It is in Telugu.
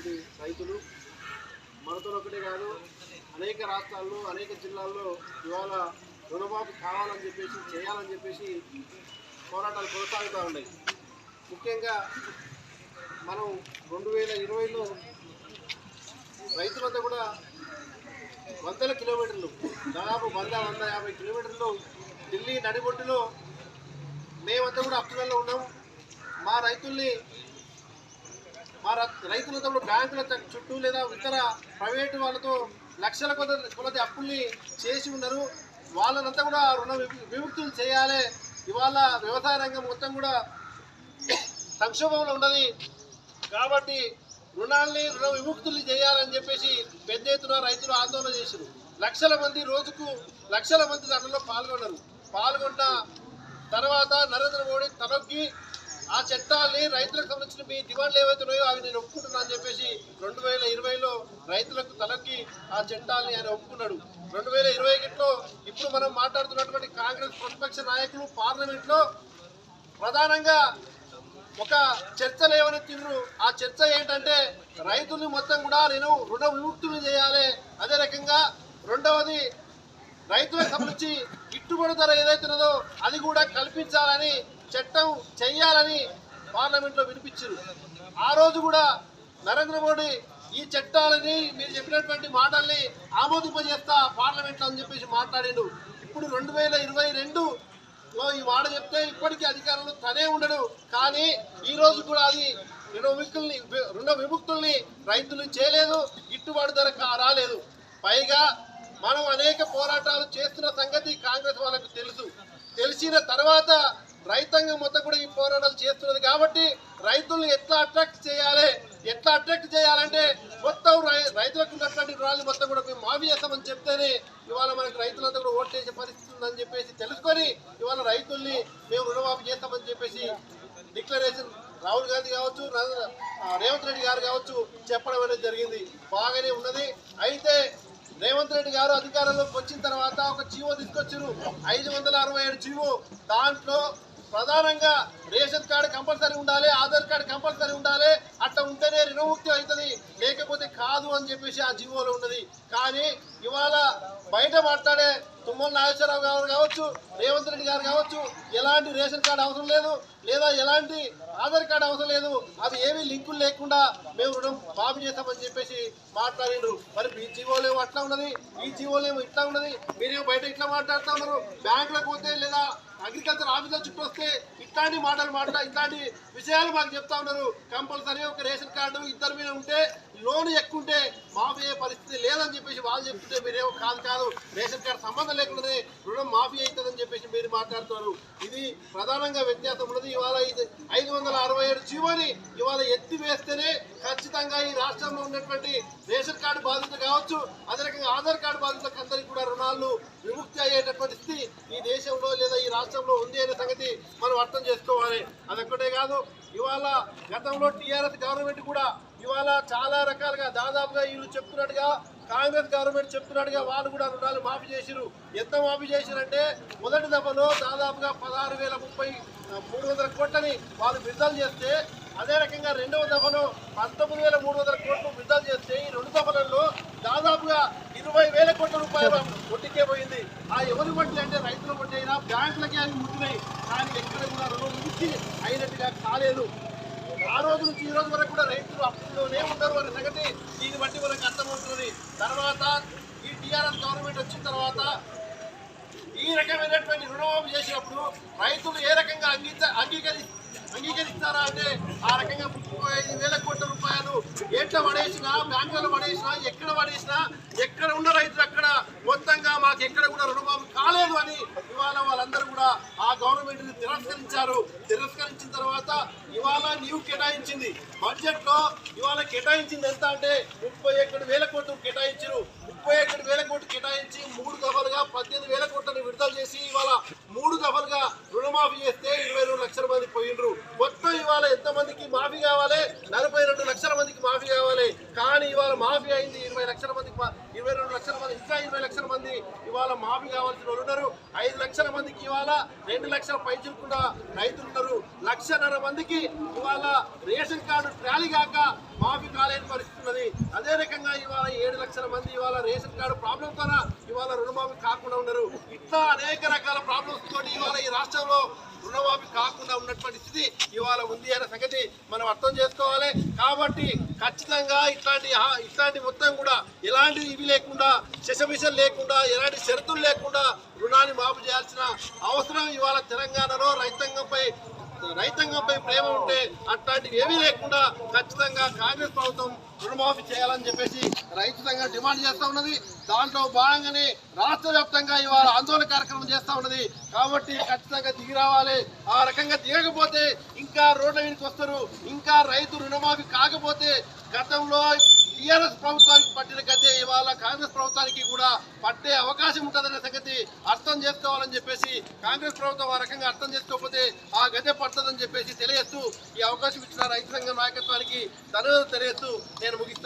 ఉన్నటువంటి రైతులు మనతో ఒకటే కాదు అనేక రాష్ట్రాల్లో అనేక జిల్లాల్లో ఇవాళ రుణమాఫీ కావాలని చెప్పేసి చేయాలని చెప్పేసి పోరాటాలు కొనసాగుతూ ఉన్నాయి. ముఖ్యంగా మనం రెండు వేల ఇరవైలో రైతులంతా కూడా వందల కిలోమీటర్లు దాదాపు వంద వంద యాభై కిలోమీటర్లు ఢిల్లీ నడిబొట్టులో మేమంతా కూడా అప్పులలో ఉన్నాం మా రైతుల్ని మా ర- రైతులతో బ్యాంకుల చుట్టూ లేదా ఇతర ప్రైవేటు వాళ్ళతో లక్షల కొద్ది కొలది అప్పుల్ని చేసి ఉన్నారు వాళ్ళనంతా కూడా రుణ విముక్తులు చేయాలి. ఇవాళ వ్యవసాయ రంగం మొత్తం కూడా సంక్షోభంలో ఉన్నది. కాబట్టి రుణాల్ని రుణ విముక్తులు చేయాలని చెప్పేసి పెద్ద ఎత్తున రైతులు ఆందోళన చేశారు లక్షల మంది రోజుకు లక్షల మంది దానిలో పాల్గొన్నారు పాల్గొన్న తర్వాత నరేంద్ర మోడీ తనకి ఆ చట్టాల్ని రైతులకు సంబంధించిన మీ డిమాండ్లు ఏవైతే ఉన్నాయో అవి నేను ఒప్పుకుంటున్నా అని చెప్పేసి రెండు వేల ఇరవైలో రైతులకు తలకి ఆ చట్టాల్ని ఆయన ఒప్పుకున్నాడు. రెండు వేల ఇరవై ఒకటిలో ఇప్పుడు మనం మాట్లాడుతున్నటువంటి కాంగ్రెస్ ప్రతిపక్ష నాయకులు పార్లమెంట్లో ప్రధానంగా ఒక చర్చ లేవనెత్తిండ్రు ఆ చర్చ ఏంటంటే రైతుల్ని మొత్తం కూడా నేను రుణ విముక్తులు చేయాలి. అదే రకంగా రెండవది రైతులకు సంబంధించి గిట్టుబడి ధర ఏదైతున్నదో అది కూడా కల్పించాలని చట్టం చెయ్యాలని పార్లమెంట్లో వినిపించారు. ఆ రోజు కూడా నరేంద్ర మోడీ ఈ చట్టాలని మీరు చెప్పినటువంటి మాటల్ని ఆమోదింపజేస్తా పార్లమెంట్లో అని చెప్పేసి మాట్లాడిండు. ఇప్పుడు రెండు వేల ఇరవై రెండు లో ఈ మాట చెప్తే ఇప్పటికీ అధికారంలో తనే ఉండడు. కానీ ఈ రోజు కూడా అది రుణ విముక్తుల్ని రుణ విముక్తుల్ని రైతులు చేయలేదు. గిట్టుబాటు ధర రాలేదు. పైగా మనం అనేక పోరాటాలు చేస్తున్న సంగతి కాంగ్రెస్ వాళ్ళకు తెలుసు. తెలిసిన తర్వాత రైతాంగం మొత్తం కూడా ఈ పోరాటాలు చేస్తున్నది కాబట్టి రైతుల్ని ఎట్లా అట్రాక్ట్ చేయాలి? ఎట్లా అట్రాక్ట్ చేయాలంటే మొత్తం రై- రైతులకు ఉన్నటువంటి రుణాలు మొత్తం కూడా మేము మాఫీ చేస్తామని చెప్తేనే ఇవాళ మనకు రైతులంతా కూడా ఓట్లు చేసే పరిస్థితి ఉందని చెప్పేసి తెలుసుకొని ఇవాళ రైతుల్ని మేము రుణమాఫీ చేస్తామని చెప్పేసి డిక్లరేషన్ రాహుల్ గాంధీ కావచ్చు రేవంత్ రెడ్డి గారు కావచ్చు చెప్పడం అనేది జరిగింది. బాగానే ఉన్నది. అయితే రేవంత్ రెడ్డి గారు అధికారంలోకి వచ్చిన తర్వాత ఒక జీవో తీసుకొచ్చారు. ఐదు వందల అరవై ఏడు జీవో. దాంట్లో ప్రధానంగా రేషన్ కార్డు కంపల్సరీ ఉండాలి ఆధార్ కార్డు కంపల్సరీ ఉండాలి. అట్లా ఉంటేనే రుణముక్తి అవుతుంది. లేకపోతే కాదు అని చెప్పేసి ఆ జీవోలో ఉన్నది. కానీ ఇవాళ బయట మాట్లాడే తుమ్మల నాగేశ్వరరావు గారు కావచ్చు రేవంత్ రెడ్డి గారు కావచ్చు ఎలాంటి రేషన్ కార్డు అవసరం లేదు లేదా ఎలాంటి ఆధార్ కార్డు అవసరం లేదు అవి ఏమీ లింకులు లేకుండా మేము రుణం మాఫీ చేస్తామని చెప్పేసి మాట్లాడిండ్రు. మరి మీ జీవోలేమో అట్లా ఉన్నది ఈ జీవోలేమో ఇట్లా ఉన్నది మీరేమో బయట ఇట్లా మాట్లాడుతూ ఉన్నారు బ్యాంకులకు పోతే లేదా అగ్రికల్చర్ ఆఫీసర్ చుట్టూ వస్తే ఇట్లాంటి మాటలు మాట్లాడ ఇట్లాంటి విషయాలు మాకు చెప్తా ఉన్నారు. కంపల్సరీ ఒక రేషన్ కార్డు ఇద్దరి మీద ఉంటే లోన్ ఎక్కువంటే మాఫీ అయ్యే పరిస్థితి లేదని చెప్పేసి వాళ్ళు చెప్తుంటే మీరేమో కాదు కాదు రేషన్ కార్డు సంబంధం లేకుండానే రుణం మాఫీ అవుతుందని చెప్పేసి మీరు మాట్లాడుతున్నారు. ఇది ప్రధానంగా వ్యత్యాసం ఉన్నది. ఇవాళ ఇది ఐదు వందల అరవై ఏడు జీవోని ఇవాళ ఎత్తివేస్తేనే ఖచ్చితంగా ఈ రాష్ట్రంలో ఉన్నటువంటి రేషన్ కార్డు బాధితులు కావచ్చు అదే రకంగా ఆధార్ కార్డు బాధితులకు అందరికీ కూడా రుణాలు విముక్తి అయ్యేటటువంటి స్థితి ఈ దేశంలో లేదా ఈ రాష్ట్రంలో ఉంది అనే సంగతి మనం అర్థం చేసుకోవాలి. అదొక్కటే కాదు ఇవాళ గతంలో టీఆర్ఎస్ గవర్నమెంట్ కూడా ఇవాళ చాలా రకాలుగా దాదాపుగా వీళ్ళు చెప్తున్నట్టుగా కాంగ్రెస్ గవర్నమెంట్ చెప్తున్నట్టుగా వాళ్ళు కూడా రుణాలు మాఫీ చేసిరు ఎంత మాఫీ చేసిరంటే మొదటి దఫలో దాదాపుగా పదహారు వేల ముప్పై మూడు వందల కోట్లని వాళ్ళు విడుదల చేస్తే అదే రకంగా రెండవ దఫలో పంతొమ్మిది వేల మూడు వందల కోట్లు విడుదల చేస్తే ఈ రెండు దఫలలో దాదాపుగా ఇరవై వేల కోట్ల రూపాయలు ఒట్టికే పోయింది. ఆ ఎవరి వడ్డీ అంటే రైతుల వడ్డీ అయినా బ్యాంకులకి అవి ముట్టినాయి కానీ ఎక్కడ కూడా రుణం మించి అయినట్టుగా కాలేదు. ఆ రోజు నుంచి ఈ రోజు వరకు కూడా రైతులు అప్పుల్లోనే ఉంటారు. అనే సంగతి దీన్ని బట్టి మనకు అర్థమవుతుంది. తర్వాత ఈ టీఆర్ఎస్ గవర్నమెంట్ వచ్చిన తర్వాత ఈ రకమైనటువంటి రుణమాఫీ చేసినప్పుడు రైతులు ఏ రకంగా అంగీక అంగీకరి అంగీకరిస్తారా అంటే ఆ రకంగా ముప్పై ఐదు వేల కోట్ల రూపాయలు ఎట్లా పడేసినా బ్యాంకులు పడేసినా ఎక్కడ పడేసినా ఎక్కడ ఉన్న రైతులు అక్కడ మొత్తంగా మాకు ఎక్కడ కూడా రుణమాఫీ కాలేదు అని ఇవాళ వాళ్ళందరూ కూడా ఆ గవర్నమెంట్ని తిరస్కరించారు. తిరస్కరించిన తర్వాత ఇవాళ నీవు కేటాయించింది. బడ్జెట్లో ఇవాళ కేటాయించింది ఎంత అంటే ముప్పై ఒకటి వేల కోట్లు కేటాయించారు. ముప్పై ఒకటి వేల కోట్లు కేటాయించి మూడు దఫలుగా పద్దెనిమిది వేల కోట్లను విడుదల చేసి ఇవాళ మూడు దఫలుగా రుణమాఫీ చేస్తే ఇరవై రెండు లక్షల మంది పోయిండ్రు మొత్తం ఇవాళ ఎంత మందికి మాఫీ కావాలి నలభై రెండు లక్షల మందికి మాఫీ కావాలి కానీ ఇవాళ మాఫీ అయింది ఇరవై లక్షల మందికి మా- ఇరవై రెండు లక్షల మంది ఇంకా ఇరవై లక్షల మంది ఇవాళ మాఫీ కావాల్సిన వాళ్ళు ఉన్నారు ఐదు లక్షల మందికి ఇవాళ రెండు లక్షల పైచుకున్న రైతులు ఉన్నారు. లక్షన్నర మందికి ఇవాళ రేషన్ కార్డు ట్రాలీ కాక మాఫీ కాలేని పరిస్థితి ఉన్నది. అదే రకంగా ఇవాళ ఏడు లక్షల మంది ఇవాళ రేషన్ కార్డు ప్రాబ్లం ద్వారా ఇవాళ రుణమాఫీ కాకుండా ఉన్నారు. ఇట్లా అనేక రకాల ప్రాబ్లమ్స్ తోటి ఇవాళ ఈ రాష్ట్రంలో రుణమాఫీ కాకుండా ఉన్నటువంటి స్థితి ఇవాళ ఉంది అనే సంగతి మనం అర్థం చేసుకోవాలి. కాబట్టి ఖచ్చితంగా ఇట్లాంటి ఇట్లాంటి మొత్తం కూడా ఎలాంటి ఇవి లేకుండా శశమిషన్ లేకుండా ఎలాంటి షరతులు లేకుండా రుణాన్ని మాఫీ చేయాల్సిన అవసరం ఇవాళ తెలంగాణలో రైతాంగంపై రైతాంగంపై ప్రేమ ఉంటే అట్లాంటివి ఏమీ లేకుండా ఖచ్చితంగా కాంగ్రెస్ ప్రభుత్వం రుణమాఫీ చేయాలని చెప్పేసి రైతు సంఘం డిమాండ్ చేస్తా ఉన్నది. దాంట్లో భాగంగానే రాష్ట్ర వ్యాప్తంగా ఇవాళ ఆందోళన కార్యక్రమం చేస్తా ఉన్నది. కాబట్టి ఖచ్చితంగా దిగి రావాలి. ఆ రకంగా దిగకపోతే ఇంకా రోడ్ల మీదకి వస్తారు. ఇంకా రైతు రుణమాఫీ కాకపోతే గతంలో టీఆర్ఎస్ ప్రభుత్వానికి పట్టిన గద్దె ఇవాళ కాంగ్రెస్ ప్రభుత్వానికి కూడా పట్టే అవకాశం ఉంటుందనే సంగతి అర్థం చేసుకోవాలని చెప్పేసి కాంగ్రెస్ ప్రభుత్వం ఆ రకంగా అర్థం చేసుకోకపోతే ఆ గద్దె పడుతుందని చెప్పేసి తెలియస్తూ ఈ అవకాశం ఇచ్చిన రైతు సంఘ నాయకత్వానికి ధన్యవాదాలు తెలియస్తూ నేను ముగిస్తాను